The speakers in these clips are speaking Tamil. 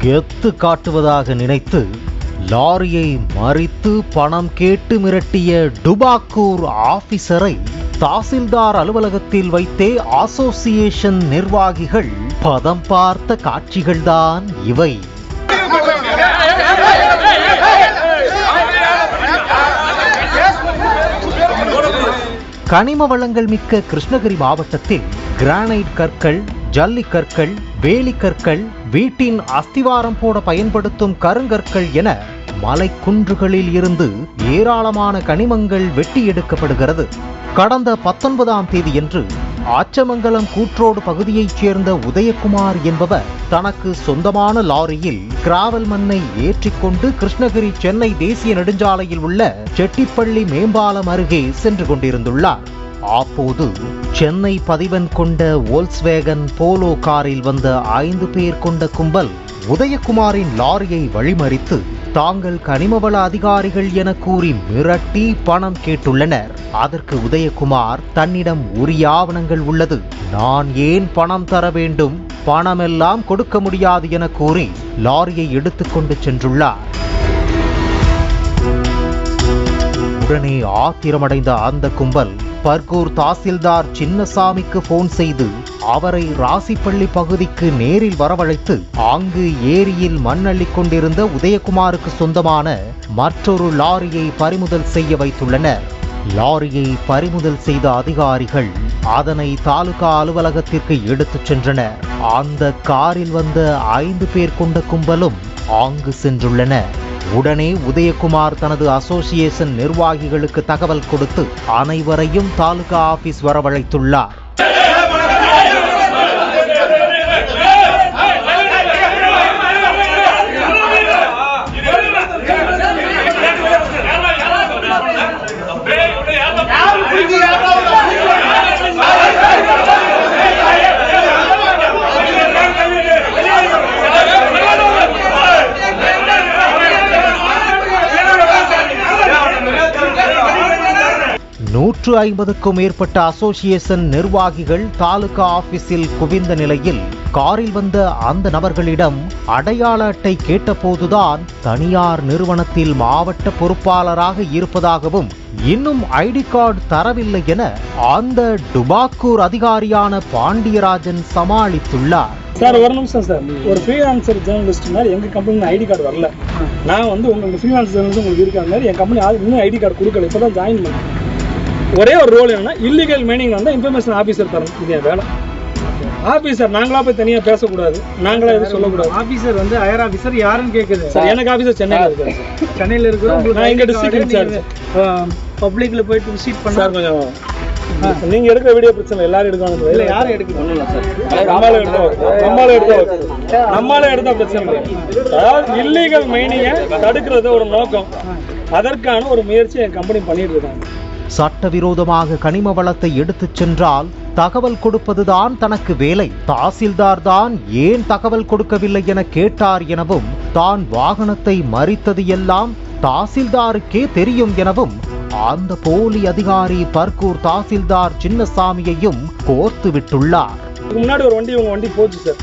கெத்து காட்டுவதாக நினைத்து லாரியை மறித்து பணம் கேட்டு மிரட்டிய டுபாக்கூர் ஆபீசரை தாசில்தார் அலுவலகத்தில் வைத்தே அசோசியேஷன் நிர்வாகிகள் பதம் பார்த்த காட்சிகள்தான் இவை. கனிம வளங்கள் மிக்க கிருஷ்ணகிரி மாவட்டத்தில் கிரானைட் கற்கள் ஜல்லிக்கற்கள் வேலிக்கற்கள் வீட்டின் அஸ்திவாரம் போட பயன்படுத்தும் கருங்கற்கள் என மலைக்குன்றுகளில் இருந்து ஏராளமான கனிமங்கள் வெட்டி எடுக்கப்படுகிறது. கடந்த பத்தொன்பதாம் தேதியன்று ஆச்சமங்கலம் கூற்றோடு பகுதியைச் சேர்ந்த உதயகுமார் என்பவர் தனக்கு சொந்தமான லாரியில் கிராவல் மண்ணை ஏற்றிக்கொண்டு கிருஷ்ணகிரி சென்னை தேசிய நெடுஞ்சாலையில் உள்ள செட்டிப்பள்ளி மேம்பாலம் அருகே சென்று கொண்டிருந்துள்ளார். அப்போது சென்னை பதிவன் கொண்ட வோல்ஸ்வேகன் போலோ காரில் வந்த ஐந்து பேர் கொண்ட கும்பல் உதயகுமாரின் லாரியை வழிமறித்து தாங்கள் கனிமவள அதிகாரிகள் என கூறி மிரட்டி பணம் கேட்டுள்ளனர். அதற்கு உதயகுமார் தன்னிடம் உரிய ஆவணங்கள் உள்ளது. நான் ஏன் பணம் தர வேண்டும்? பணமெல்லாம் கொடுக்க முடியாது என கூறி லாரியை எடுத்துக்கொண்டு சென்றுள்ளார். உடனே ஆத்திரமடைந்த அந்த கும்பல் பர்கூர் தாசில்தார் சின்னசாமிக்கு போன் செய்து அவரை ராசிப்பள்ளி பகுதிக்கு நேரில் வரவழைத்து அங்கு ஏரியில் மண் கொண்டிருந்த உதயகுமாருக்கு சொந்தமான மற்றொரு லாரியை பறிமுதல் செய்ய வைத்துள்ளனர். லாரியை பறிமுதல் செய்த அதிகாரிகள் அதனை தாலுகா அலுவலகத்திற்கு எடுத்துச் சென்றனர். அந்த காரில் வந்த ஐந்து பேர் கொண்ட கும்பலும் அங்கு சென்றுள்ளனர். உடனே உதயகுமார் தனது அசோசியேஷன் நிர்வாகிகளுக்கு தகவல் கொடுத்து அனைவரையும் தாலுகா ஆபீஸ் வரவழைத்துள்ளார். நூற்று ஐம்பதுக்கும் மேற்பட்ட அசோசியேஷன் நிர்வாகிகள் தாலுகா ஆபீஸில் குவிந்த நிலையில் காரில் வந்த அந்த நபர்களிடம் அடையாள அட்டை கேட்டபோதுதான் தனியார் நிறுவனத்தில் மாவட்ட பொறுப்பாளராக இருப்பதாகவும் இன்னும் ஐடி கார்டு தரவில்லை என அந்த டுபாக்கூர் அதிகாரியான பாண்டியராஜன் சமாளித்துள்ளார். சார் ஒரு நிமிஷம் சார். ஒரு ஃப்ரீலான்சர் ஜேர்னலிஸ்ட் மாதிரி எங்கள் கம்பெனியில் ஐடி கார்டு வரல. நான் வந்து உங்களுக்கு ஃப்ரீலான்சர் ஜேர்னலிஸ்ட் உங்களுக்கு இருக்கிற மாதிரி என் கம்பெனி இன்னும் ஐடி கார்டு கொடுக்கல. இப்போ தான் ஜாயின் பண்ணேன். ஒரே ஒரு ரோல் என்னன்னா இல்லீகல் மைனிங் வந்தால் இன்ஃபர்மேஷன் ஆஃபீஸர் தரணும். இது என் வேலை. ஆஃபீஸர் நாங்களா போய் தனியாக பேசக்கூடாது. நாங்களா எதுவும் சொல்லக்கூடாது. ஆபீசர் வந்து ஹையர் ஆபீசர் யாருன்னு கேக்குது. சார் எனக்கு ஆஃபீஸர் சென்னையில் இருக்காரு. சார் சென்னையில இருக்கிற நான் இங்க district incharge. பப்ளிக்ல போயிட்டு விசிட் பண்ணா சார் கொஞ்சம் நீங்க எடுக்கிற வீடியோ பிரச்சனை எல்லாரும் எடுக்கணும் இல்ல யாரும் எடுக்க நம்மால எடுத்தா நம்மால எடுத்தா நம்மால எடுத்தா பிரச்சனை இல்லை. அதாவது இல்லீகல் மைனிங்கை தடுக்கிறது ஒரு நோக்கம். அதற்கான ஒரு முயற்சி என் கம்பெனி பண்ணிட்டு இருக்காங்க. சட்டவிரோதமாக கனிம வளத்தை எடுத்துச் சென்றால் தகவல் கொடுப்பதுதான் தனக்கு வேலை. தாசில்தார் தான் ஏன் தகவல் கொடுக்கவில்லை என கேட்டார் எனவும் தான் வாகனத்தை மறித்தது எல்லாம் தாசில்தாருக்கே தெரியும் எனவும் அந்த போலி அதிகாரி பர்கூர் தாசில்தார் சின்னசாமியையும் கோர்த்து விட்டுள்ளார். முன்னாடி ஒரு வண்டி உங்க வண்டி போச்சு சார்.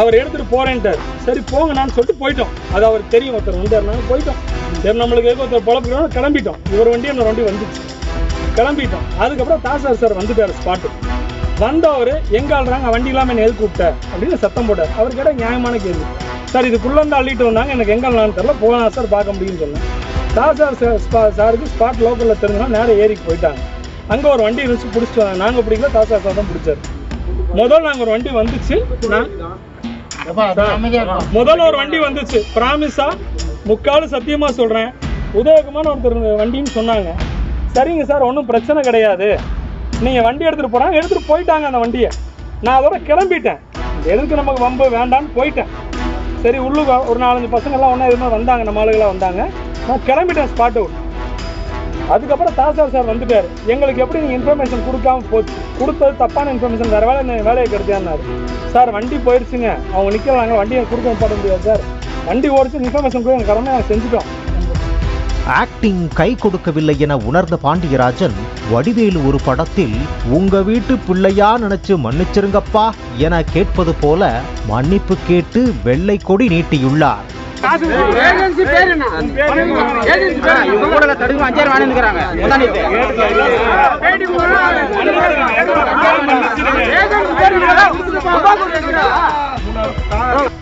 அவர் எடுத்துட்டு போறேன்ட்டார் சரி. போங்கண்ணான்னு சொல்லிட்டு போயிட்டோம். அது அவர் தெரியும் ஒருத்தர் வந்தாருனால போயிட்டோம். சரி நம்மளுக்கு ஒருத்தர் பொழப்புக்கணும் கிளம்பிட்டோம். இவர் வண்டி என்னோட வண்டி வந்துச்சு. கிளம்பிட்டோம். அதுக்கப்புறம் தாசார் சார் வந்துட்டார் ஸ்பாட்டு வந்தவர் எங்க ஆள்றாங்க வண்டி இல்லாமல் என்ன எதுக்கு கூப்பிட்ட அப்படின்னு சத்தம் போட்டார். அவர் கேட்ட நியாயமான கேள்வி. சார் இதுக்குள்ள இருந்து அள்ளிட்டு வந்தாங்க. எனக்கு எங்க ஆள்னான்னு தெரியல. போகலாம் சார் பார்க்க முடியும்னு சொன்னேன். தாசார் சார் ஸ்பா- சாருக்கு ஸ்பாட் லோக்கலில் தெரிஞ்சனா நேரம் ஏரிக்கு போயிட்டாங்க. அங்கே ஒரு வண்டி இருந்துச்சு பிடிச்சிட்டு வந்தாங்க. நாங்கள் பிடிக்கல. தாசார் சார் தான் பிடிச்சாரு. முதல் நாங்கள் ஒரு வண்டி வந்துச்சு. நான் முதல்ல ஒரு வண்டி வந்துச்சு. பிராமிஸா முக்கால் சத்தியமா சொல்றேன். உதயகுமார் ஒருத்தர் வண்டின்னு சொன்னாங்க. சரிங்க சார் ஒன்றும் பிரச்சனை கிடையாது. நீங்கள் வண்டி எடுத்துகிட்டு போகிறாங்க எடுத்துகிட்டு போயிட்டாங்க அந்த வண்டியை. நான் அதோட கிளம்பிட்டேன். எதுக்கு நமக்கு வம்பு வேண்டான்னு போயிட்டேன். சரி உள்ளுக்கு ஒரு நாலஞ்சு பசங்கள்லாம் ஒன்றா இதுமாதிரி வந்தாங்க. நம்ம ஆளுகளாக வந்தாங்க. நான் கிளம்பிட்டேன் ஸ்பாட் அவுட் அதுக்கப்புறம் தாசார் சார் வந்துட்டார். எங்களுக்கு எப்படி நீங்கள் இன்ஃபர்மேஷன் கொடுக்காம போச்சு கொடுத்தது தப்பான இன்ஃபர்மேஷன் வேறு வேலை என்ன வேலையை கருத்தியானாரு சார் வண்டி போயிடுச்சுங்க அவங்க நிற்கிறாங்க வண்டியை கொடுக்க போட முடியாது சார். வண்டி ஓடிச்சு இன்ஃபர்மேஷன் கூட எனக்கு கடமை செஞ்சுட்டோம். ஆக்டிங் கை கொடுக்கவில்லை என உணர்ந்த பாண்டியராஜன் வடிவேலு ஒரு படத்தில் உங்க வீட்டு பிள்ளையா நினைச்சு மன்னிச்சிருங்கப்பா என கேட்பது போல மன்னிப்பு கேட்டு வெள்ளை கொடி நீட்டியுள்ளார்.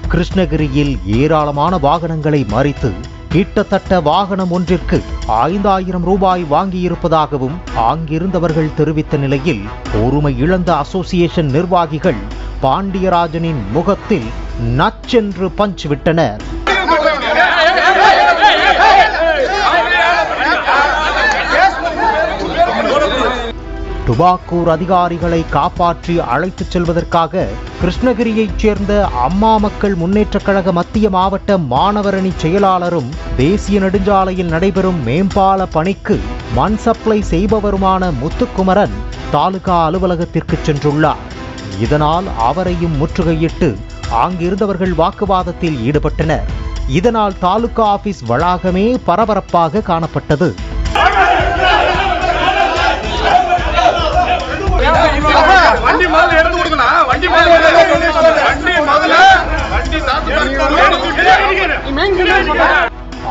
கிருஷ்ணகிரியில் ஏராளமான வாகனங்களை மறித்து கிட்டத்தட்ட வாகனம் ஒன்றிற்கு ஐந்தாயிரம் ரூபாய் வாங்கியிருப்பதாகவும் அங்கிருந்தவர்கள் தெரிவித்த நிலையில் பொறுமை இழந்த அசோசியேஷன் நிர்வாகிகள் பாண்டியராஜனின் முகத்தில் நச்சென்று பஞ்ச் விட்டனர் டுபாக்கூர் அதிகாரிகளை காப்பாற்றி அழைத்துச் செல்வதற்காக கிருஷ்ணகிரியைச் சேர்ந்த அம்மா மக்கள் முன்னேற்றக் கழக மத்திய மாவட்ட மாணவரணி செயலாளரும் தேசிய நெடுஞ்சாலையில் நடைபெறும் மேம்பால பணிக்கு மண் சப்ளை செய்பவருமான முத்துக்குமரன் தாலுகா அலுவலகத்திற்கு சென்றுள்ளார். இதனால் அவரையும் முற்றுகையிட்டு அங்கிருந்தவர்கள் வாக்குவாதத்தில் ஈடுபட்டனர். இதனால் தாலுகா ஆபீஸ் வளாகமே பரபரப்பாக காணப்பட்டது.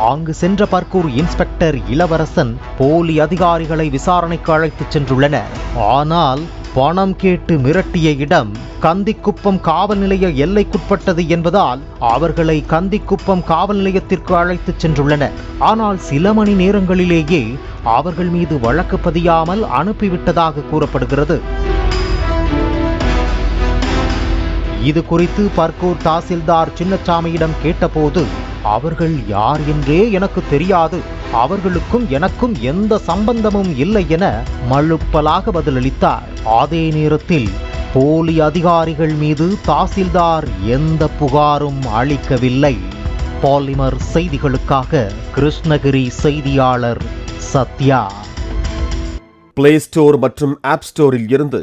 அங்கு சென்ற பர்கூர் இன்ஸ்பெக்டர் இளவரசன் போலி அதிகாரிகளை விசாரணைக்கு அழைத்துச் சென்றுள்ளனர். ஆனால் பணம் கேட்டு மிரட்டிய இடம் கந்திக்குப்பம் காவல் நிலைய எல்லைக்குட்பட்டது என்பதால் அவர்களை கந்திக்குப்பம் காவல் நிலையத்திற்கு அழைத்துச் சென்றுள்ளனர். ஆனால் சில மணி நேரங்களிலேயே அவர்கள் மீது வழக்கு பதியாமல் அனுப்பிவிட்டதாக கூறப்படுகிறது. இது குறித்து பர்கூர் தாசில்தார் சின்னசாமியிடம் கேட்டபோது அவர்கள் யார் என்றே எனக்கு தெரியாது. அவர்களுக்கும் எனக்கும் எந்த சம்பந்தமும் இல்லை என மழுப்பலாக பதிலளித்தார். அதே நேரத்தில் போலி அதிகாரிகள் மீது தாசில்தார் எந்த புகாரும் அளிக்கவில்லை. பாலிமர் செய்திகளுக்காக கிருஷ்ணகிரி செய்தியாளர் சத்யா. பிளே ஸ்டோர் மற்றும் ஆப் ஸ்டோரில் இருந்து